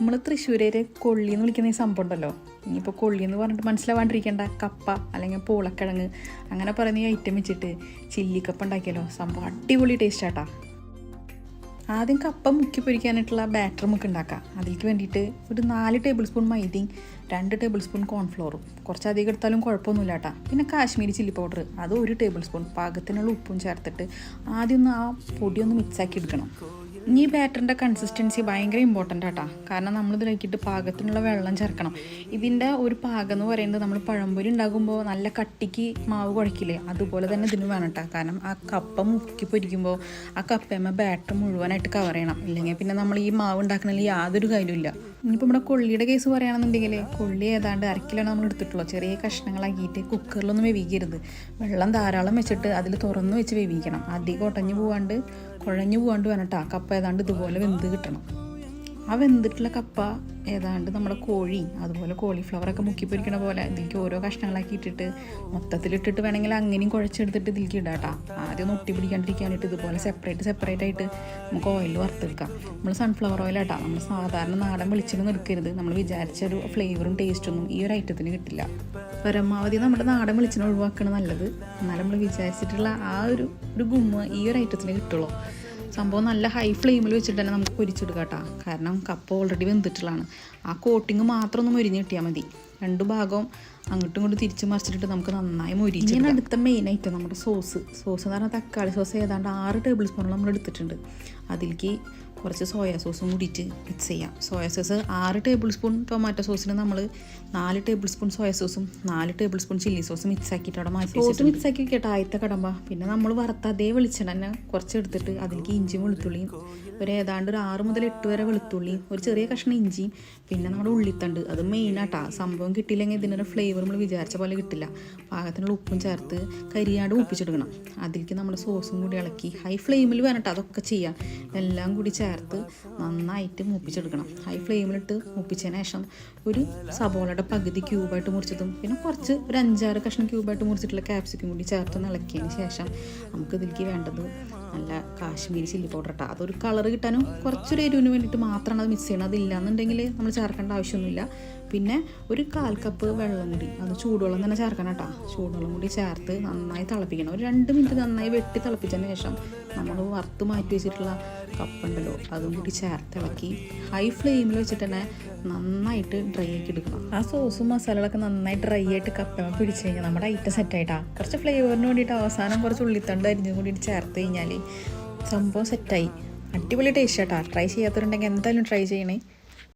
നമ്മൾ തൃശ്ശൂരേര് കൊള്ളി എന്ന് വിളിക്കുന്ന ഈ സംഭവം ഉണ്ടല്ലോ. ഇനിയിപ്പോൾ കൊള്ളി എന്ന് പറഞ്ഞിട്ട് മനസ്സിലാവാണ്ടിരിക്കേണ്ട. കപ്പ അല്ലെങ്കിൽ പൂളക്കിഴങ്ങ് അങ്ങനെ പറയുന്ന ഈ ഐറ്റം വെച്ചിട്ട് ചില്ലിക്കപ്പ ഉണ്ടാക്കിയല്ലോ സംഭവം അടിപൊളി ടേസ്റ്റ് ആട്ടാ. ആദ്യം കപ്പ മുക്കി പൊരിക്കാനായിട്ടുള്ള ബാറ്റർ നമുക്ക് ഉണ്ടാക്കാം. അതിലേക്ക് വേണ്ടിയിട്ട് ഒരു നാല് ടേബിൾ സ്പൂൺ മൈദയും രണ്ട് ടേബിൾ സ്പൂൺ കോൺഫ്ലോറും കുറച്ച് അധികം എടുത്താലും കുഴപ്പമൊന്നുമില്ല കേട്ടോ പിന്നെ കാശ്മീരി ചില്ലി പൗഡർ അത് ഒരു ടേബിൾ സ്പൂൺ പാകത്തിനുള്ള ഉപ്പും ചേർത്തിട്ട് ആദ്യം ഒന്ന് ആ പൊടിയൊന്ന് മിക്സാക്കി എടുക്കണം. ഈ ബാറ്ററിന്റെ കൺസിസ്റ്റൻസി ഭയങ്കര ഇമ്പോർട്ടന്റ് ആട്ടാ. കാരണം നമ്മൾ ഇതിലേക്കിട്ട് പാകത്തിനുള്ള വെള്ളം ചേർക്കണം. ഇതിന്റെ ഒരു പാകം എന്ന് പറയുന്നത് നമ്മൾ പഴംപൊരി ഉണ്ടാകുമ്പോൾ നല്ല കട്ടിക്ക് മാവ് കുഴക്കില്ലേ? അതുപോലെ തന്നെ ഇതിന് വേണം കേട്ടോ കാരണം ആ കപ്പ മുക്കി പൊരിക്കുമ്പോൾ ആ കപ്പയമ്മ ബാറ്റർ മുഴുവനായിട്ട് കവർ ചെയ്യണം. ഇല്ലെങ്കിൽ പിന്നെ നമ്മൾ ഈ മാവ് ഉണ്ടാക്കുന്നതിൽ യാതൊരു കാര്യമില്ല ഇനിയിപ്പോൾ നമ്മുടെ കൊള്ളിയുടെ കേസ് പറയുകയാണെന്നുണ്ടെങ്കിൽ കൊള്ളി ഏതാണ്ട് അരക്കിലാണ് നമ്മൾ എടുത്തിട്ടുള്ളൂ ചെറിയ കഷ്ണങ്ങളാക്കിയിട്ട് കുക്കറിലൊന്നും വേവിക്കരുത്. വെള്ളം ധാരാളം വെച്ചിട്ട് അതിൽ തുറന്നു വെച്ച് വേവിക്കണം. അധികം ഒട്ടഞ്ഞു പോവാണ്ട് കുഴഞ്ഞു പോകാണ്ട് വേണം കേട്ടോ കപ്പ ഏതാണ്ട് ഇതുപോലെ വെന്ത് കിട്ടണം. ആ വെന്തിട്ടുള്ള കപ്പ? ഏതാണ്ട് നമ്മുടെ കോഴി അതുപോലെ കോളിഫ്ലവറൊക്കെ മുക്കി പൊരിക്കണ പോലെ ഇതിലേക്ക് ഓരോ കഷ്ണങ്ങളാക്കി ഇട്ടിട്ട് മൊത്തത്തിലിട്ടിട്ട് വേണമെങ്കിൽ അങ്ങനെയും കുഴച്ചെടുത്തിട്ട് ഇതിലേക്ക് ഇടാട്ടാ ആദ്യം ഒന്ന് ഒട്ടി പിടിക്കാണ്ടിരിക്കാനായിട്ട് ഇതുപോലെ സെപ്പറേറ്റ് സെപ്പറേറ്റ് ആയിട്ട് നമുക്ക് ഓയിൽ വറുത്തെടുക്കാം. നമ്മൾ സൺഫ്ലവർ ഓയിൽ ആട്ടാ നമ്മൾ സാധാരണ നാടൻ വെളിച്ചെണ്ണ എടുക്കരുത്. നമ്മൾ വിചാരിച്ച ഒരു ഫ്ലേവറും ടേസ്റ്റൊന്നും ഈ ഒരു ഐറ്റത്തിന് കിട്ടില്ല. പരമാവധി നമ്മുടെ നാടൻ വെളിച്ചെണ്ണ ഒഴിവാക്കണം നല്ലത്. എന്നാലും നമ്മൾ വിചാരിച്ചിട്ടുള്ള ആ ഒരു ഒരു ഗുമ്മ ഈ ഒരു ഐറ്റത്തിന് കിട്ടുള്ളൂ. സംഭവം നല്ല ഹൈ ഫ്ലെയിമിൽ വെച്ചിട്ട് തന്നെ നമുക്ക് പൊരിച്ചെടുക്കാം കേട്ടോ. കാരണം കപ്പ ഓൾറെഡി വെന്തിട്ടുള്ളതാണ്. ആ കോട്ടിങ് മാത്രം ഒന്ന് മൊരിഞ്ഞ് കിട്ടിയാൽ മതി. രണ്ട് ഭാഗവും അങ്ങോട്ടും ഇങ്ങോട്ടും തിരിച്ച് മറിച്ചിട്ട് നമുക്ക് നന്നായി മൊരിച്ച് ഇങ്ങനെ അടുത്ത മെയിൻ ഐറ്റം നമ്മുടെ സോസ് സോസ് എന്ന് പറഞ്ഞാൽ തക്കാളി സോസ് ഏതാണ്ട് ആറ് ടേബിൾ സ്പൂണോളം നമ്മൾ എടുത്തിട്ടുണ്ട് അതിലേക്ക് കുറച്ച് സോയാ സോസും കൂടിയിട്ട് മിക്സ് ചെയ്യാം. സോയാ സോസ് ആറ് ടേബിൾ സ്പൂൺ ടൊമാറ്റോ സോസിന് നമ്മൾ നാല് ടേബിൾ സ്പൂൺ സോയാ സോസും നാല് tablespoon chilli sauce mix ആക്കിയിട്ട് അവിടെ മാറ്റി സോസ് മിക്സ് ആക്കി കേട്ടോ ആദ്യത്തെ കടമ്പ. പിന്നെ നമ്മൾ വറുത്ത അതേ വെളിച്ചെണ്ണ തന്നെ കുറച്ച് എടുത്തിട്ട് അതിലേക്ക് ഇഞ്ചിയും വെളുത്തുള്ളിയും ഒരു ഏതാണ്ട് ഒരു ആറ് മുതൽ എട്ട് വരെ വെളുത്തുള്ളിയും ഒരു ചെറിയ കഷ്ണം ഇഞ്ചിയും പിന്നെ നമ്മുടെ ഉള്ളിത്തണ്ട്. അത് മെയിനാട്ടാ സംഭവം കിട്ടിയില്ലെങ്കിൽ ഇതിനൊരു ഫ്ലേവർ നമ്മൾ വിചാരിച്ച പോലെ കിട്ടില്ല. പാകത്തിനുള്ള ഉപ്പും ചേർത്ത് കരിയാണ്ട് ഉപ്പിച്ചെടുക്കണം അതിലേക്ക് നമ്മുടെ സോസും കൂടി ഇളക്കി. ഹൈ ഫ്ലെയിമിൽ വേണം അതൊക്കെ ചെയ്യാം. എല്ലാം കൂടി ചേർത്ത് നന്നായിട്ട് മൂപ്പിച്ചെടുക്കണം. ഹൈ ഫ്ലെയിമിലിട്ട് മൂപ്പിച്ചതിന് ശേഷം ഒരു സബോളയുടെ പകുതി ക്യൂബായിട്ട് മുറിച്ചതും പിന്നെ കുറച്ച് ഒരു അഞ്ചാറ് കഷ്ണം ക്യൂബായിട്ട് മുറിച്ചിട്ടുള്ള ക്യാപ്സിക്കും കൂടി ചേർത്ത് ഇളക്കിയതിന് ശേഷം നമുക്ക് ഇതിലേക്ക് വേണ്ടത് നല്ല കാശ്മീരി ചില്ലി പൗഡർ ഇട്ടാൽ അതൊരു കളർ കിട്ടാനും കുറച്ചൊരു എരിവിന് വേണ്ടിയിട്ട് മാത്രമാണ് അത് മിക്സ് ചെയ്യണം അതില്ല എന്നുണ്ടെങ്കിൽ നമ്മൾ ചേർക്കേണ്ട ആവശ്യമൊന്നുമില്ല. പിന്നെ ഒരു കാൽ കപ്പ് വെള്ളം കൂടി അത് ചൂടുവെള്ളം തന്നെ ചേർക്കണം കേട്ടോ. ചൂടുവെള്ളം കൂടി ചേർത്ത് നന്നായി തിളപ്പിക്കണം. ഒരു രണ്ട് മിനിറ്റ് നന്നായി വെട്ടി തിളപ്പിച്ചതിന് ശേഷം നമ്മൾ വറുത്ത് മാറ്റി വെച്ചിട്ടുള്ള കപ്പുണ്ടല്ലോ അതും കൂടി ചേർത്ത് ഇളക്കി ഹൈ ഫ്ലെയിമിൽ വെച്ചിട്ട് തന്നെ നന്നായിട്ട് ഡ്രൈ ആക്കി എടുക്കണം. ആ സോസും മസാലകളൊക്കെ നന്നായി ഡ്രൈ ആയിട്ട് കപ്പ പിടിച്ച് കഴിഞ്ഞാൽ നമ്മുടെ ഐറ്റം സെറ്റായിട്ടാണ് കുറച്ച് ഫ്ലേവറിന് വേണ്ടിയിട്ട് അവസാനം കുറച്ച് ഉള്ളിത്തണ്ട് അരിഞ്ഞും കൂടി ചേർത്ത് കഴിഞ്ഞാൽ സംഭവം സെറ്റായി അടിപൊളി ടേസ്റ്റ് കേട്ടോ ട്രൈ ചെയ്യാത്തവരുണ്ടെങ്കിൽ എന്തായാലും ട്രൈ ചെയ്യണേ.